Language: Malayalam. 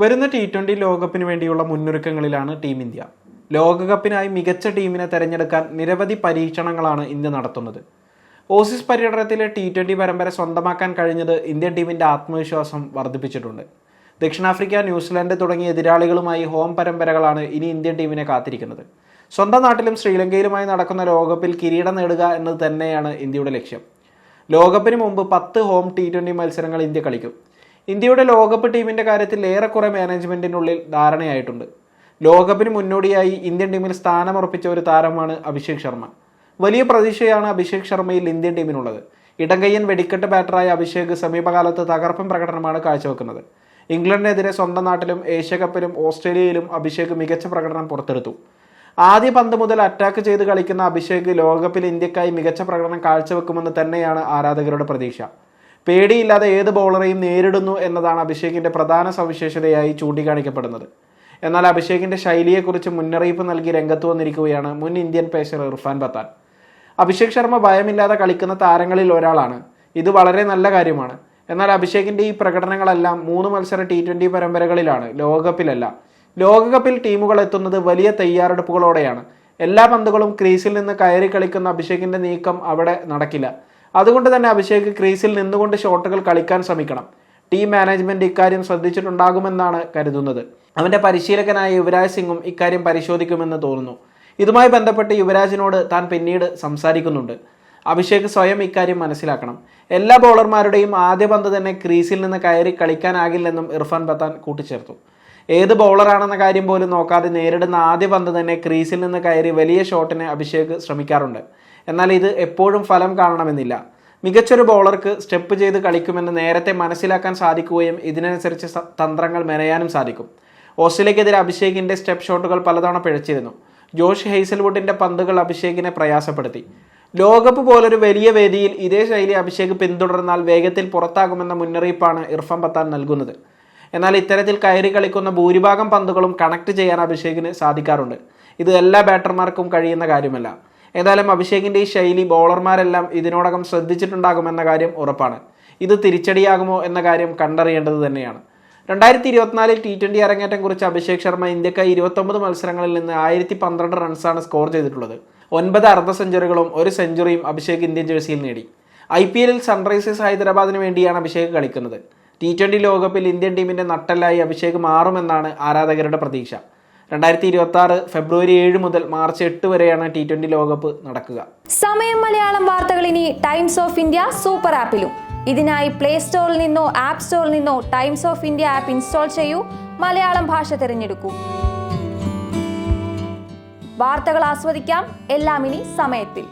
വരുന്ന ടി ട്വന്റി ലോകകപ്പിന് വേണ്ടിയുള്ള മുന്നൊരുക്കങ്ങളിലാണ് ടീം ഇന്ത്യ. ലോകകപ്പിനായി മികച്ച ടീമിനെ തെരഞ്ഞെടുക്കാൻ നിരവധി പരീക്ഷണങ്ങളാണ് ഇന്ത്യ നടത്തുന്നത്. ഓസീസ് പര്യടനത്തിലെ ടി ട്വന്റി പരമ്പര സ്വന്തമാക്കാൻ കഴിഞ്ഞത് ഇന്ത്യൻ ടീമിന്റെ ആത്മവിശ്വാസം വർദ്ധിപ്പിച്ചിട്ടുണ്ട്. ദക്ഷിണാഫ്രിക്ക ന്യൂസിലൻഡ് തുടങ്ങിയ എതിരാളികളുമായി ഹോം പരമ്പരകളാണ് ഇനി ഇന്ത്യൻ ടീമിനെ കാത്തിരിക്കുന്നത്. സ്വന്തം നാട്ടിലും ശ്രീലങ്കയിലുമായി നടക്കുന്ന ലോകകപ്പിൽ കിരീടം നേടുക എന്നത് തന്നെയാണ് ഇന്ത്യയുടെ ലക്ഷ്യം. ലോകകപ്പിന് മുമ്പ് പത്ത് ഹോം ടി ട്വന്റി മത്സരങ്ങൾ ഇന്ത്യ കളിക്കും. ഇന്ത്യയുടെ ലോകകപ്പ് ടീമിന്റെ കാര്യത്തിൽ ഏറെക്കുറെ മാനേജ്മെന്റിനുള്ളിൽ ധാരണയായിട്ടുണ്ട്. ലോകകപ്പിന് മുന്നോടിയായി ഇന്ത്യൻ ടീമിൽ സ്ഥാനമുറപ്പിച്ച ഒരു താരമാണ് അഭിഷേക് ശർമ്മ. വലിയ പ്രതീക്ഷയാണ് അഭിഷേക് ശർമ്മയിൽ ഇന്ത്യൻ ടീമിനുള്ളത്. ഇടങ്കയ്യൻ വെടിക്കെട്ട് ബാറ്ററായ അഭിഷേക് സമീപകാലത്ത് തകർപ്പൻ പ്രകടനമാണ് കാഴ്ചവെക്കുന്നത്. ഇംഗ്ലണ്ടിനെതിരെ സ്വന്തം നാട്ടിലും ഏഷ്യ കപ്പിലും ഓസ്ട്രേലിയയിലും അഭിഷേക് മികച്ച പ്രകടനം പുറത്തെടുത്തു. ആദ്യ പന്ത് മുതൽ അറ്റാക്ക് ചെയ്ത് കളിക്കുന്ന അഭിഷേക് ലോകകപ്പിൽ ഇന്ത്യക്കായി മികച്ച പ്രകടനം കാഴ്ചവെക്കുമെന്ന് തന്നെയാണ് ആരാധകരുടെ പ്രതീക്ഷ. പേടിയില്ലാതെ ഏത് ബൗളറെയും നേരിടുന്നു എന്നതാണ് അഭിഷേകിന്റെ പ്രധാന സവിശേഷതയായി ചൂണ്ടിക്കാണിക്കപ്പെടുന്നത്. എന്നാൽ അഭിഷേകിന്റെ ശൈലിയെക്കുറിച്ച് മുന്നറിയിപ്പ് നൽകി രംഗത്ത് വന്നിരിക്കുകയാണ് മുൻ ഇന്ത്യൻ പേസർ ഇർഫാൻ പത്താൻ അഭിഷേക് ശർമ്മ ഭയമില്ലാതെ കളിക്കുന്ന താരങ്ങളിൽ ഒരാളാണ്. ഇത് വളരെ നല്ല കാര്യമാണ്. എന്നാൽ അഭിഷേകിന്റെ ഈ പ്രകടനങ്ങളെല്ലാം മൂന്ന് മത്സര ടി ട്വന്റി പരമ്പരകളിലാണ് ലോകകപ്പിലല്ല. ലോകകപ്പിൽ ടീമുകൾ എത്തുന്നത് വലിയ തയ്യാറെടുപ്പുകളോടെയാണ്. എല്ലാ പന്തുകളും ക്രീസിൽ നിന്ന് കയറി കളിക്കുന്ന അഭിഷേകിന്റെ നീക്കം അവിടെ നടക്കില്ല. അതുകൊണ്ട് തന്നെ അഭിഷേക് ക്രീസിൽ നിന്നുകൊണ്ട് ഷോട്ടുകൾ കളിക്കാൻ ശ്രമിക്കണം. ടീം മാനേജ്മെന്റ് ഇക്കാര്യം ശ്രദ്ധിച്ചിട്ടുണ്ടാകുമെന്നാണ് കരുതുന്നത്. അവന്റെ പരിശീലകനായ യുവരാജ് സിംഗും ഇക്കാര്യം പരിശോധിക്കുമെന്ന് തോന്നുന്നു. ഇതുമായി ബന്ധപ്പെട്ട് യുവരാജിനോട് താൻ പിന്നീട് സംസാരിക്കുന്നുണ്ട്. അഭിഷേക് സ്വയം ഇക്കാര്യം മനസ്സിലാക്കണം. എല്ലാ ബൗളർമാരുടെയും ആദ്യ പന്ത് തന്നെ ക്രീസിൽ നിന്ന് കയറി കളിക്കാനാകില്ലെന്നും ഇർഫാൻ പത്താൻ കൂട്ടിച്ചേർത്തു. ഏത് ബൗളറാണെന്ന കാര്യം പോലും നോക്കാതെ നേരിടുന്ന ആദ്യ പന്ത് തന്നെ ക്രീസിൽ നിന്ന് കയറി വലിയ ഷോട്ടിന് അഭിഷേക് ശ്രമിക്കാറുണ്ട്. എന്നാൽ ഇത് എപ്പോഴും ഫലം കാണണമെന്നില്ല. മികച്ചൊരു ബൗളർക്ക് സ്റ്റെപ്പ് ചെയ്ത് കളിക്കുമെന്ന് നേരത്തെ മനസ്സിലാക്കാൻ സാധിക്കുകയും ഇതിനനുസരിച്ച് തന്ത്രങ്ങൾ മെനയാനും സാധിക്കും. ഓസ്ട്രേലിയക്കെതിരെ അഭിഷേകിന്റെ സ്റ്റെപ്പ് ഷോട്ടുകൾ പലതവണ പിഴച്ചിരുന്നു. ജോഷ് ഹെയ്സൽവുഡിന്റെ പന്തുകൾ അഭിഷേകിനെ പ്രയാസപ്പെടുത്തി. ലോകകപ്പ് പോലൊരു വലിയ വേദിയിൽ ഇതേ ശൈലി അഭിഷേക് പിന്തുടർന്നാൽ വേഗത്തിൽ പുറത്താകുമെന്ന മുന്നറിയിപ്പാണ് ഇർഫാൻ പത്താൻ നൽകുന്നത്. എന്നാൽ ഇത്തരത്തിൽ കയറി കളിക്കുന്ന ഭൂരിഭാഗം പന്തുകളും കണക്ട് ചെയ്യാൻ അഭിഷേകിന് സാധിക്കാറുണ്ട്. ഇത് എല്ലാ ബാറ്റർമാർക്കും കഴിയുന്ന കാര്യമല്ല. ഏതായാലും അഭിഷേകിന്റെ ഈ ശൈലി ബൗളർമാരെല്ലാം ഇതിനോടകം ശ്രദ്ധിച്ചിട്ടുണ്ടാകുമെന്ന കാര്യം ഉറപ്പാണ്. ഇത് തിരിച്ചടിയാകുമോ എന്ന കാര്യം കണ്ടറിയേണ്ടത് തന്നെയാണ്. രണ്ടായിരത്തി ഇരുപത്തിനാലിൽ ടി ട്വന്റി അരങ്ങേറ്റം കുറിച്ച് അഭിഷേക് ശർമ്മ ഇന്ത്യക്കായി ഇരുപത്തൊമ്പത് മത്സരങ്ങളിൽ നിന്ന് ആയിരത്തി പന്ത്രണ്ട് റൺസാണ് സ്കോർ ചെയ്തിട്ടുള്ളത്. ഒൻപത് അർദ്ധ സെഞ്ചുറികളും ഒരു സെഞ്ചുറിയും അഭിഷേക് ഇന്ത്യൻ ജേഴ്സിയിൽ നേടി. ഐ പി എല്ലിൽ സൺറൈസേഴ്സ് ഹൈദരാബാദിന് വേണ്ടിയാണ് അഭിഷേക് കളിക്കുന്നത്. ടി ട്വന്റി ലോകകപ്പിൽ ഇന്ത്യൻ ടീമിന്റെ നട്ടലായി അഭിഷേക് മാറുമെന്നാണ് ആരാധകരുടെ പ്രതീക്ഷ. രണ്ടായിരത്തി ഇരുപത്തി ആറ് ഫെബ്രുവരി ഏഴ് മുതൽ മാർച്ച് എട്ട് വരെയാണ് ടി ട്വന്റി ലോകകപ്പ് നടക്കുക. സമയം മലയാളം വാർത്തകൾ ഇനി ടൈംസ് ഓഫ് ഇന്ത്യ സൂപ്പർ ആപ്പിലും ഇതിനായി പ്ലേ സ്റ്റോറിൽ നിന്നോ ആപ്പ് സ്റ്റോറിൽ നിന്നോ Times of India app install ചെയ്യൂ. മലയാളം ഭാഷ തിരഞ്ഞെടുക്കൂ. വാർത്തകൾ ആസ്വദിക്കാം. എല്ലാം ഇനി സമയത്തിൽ.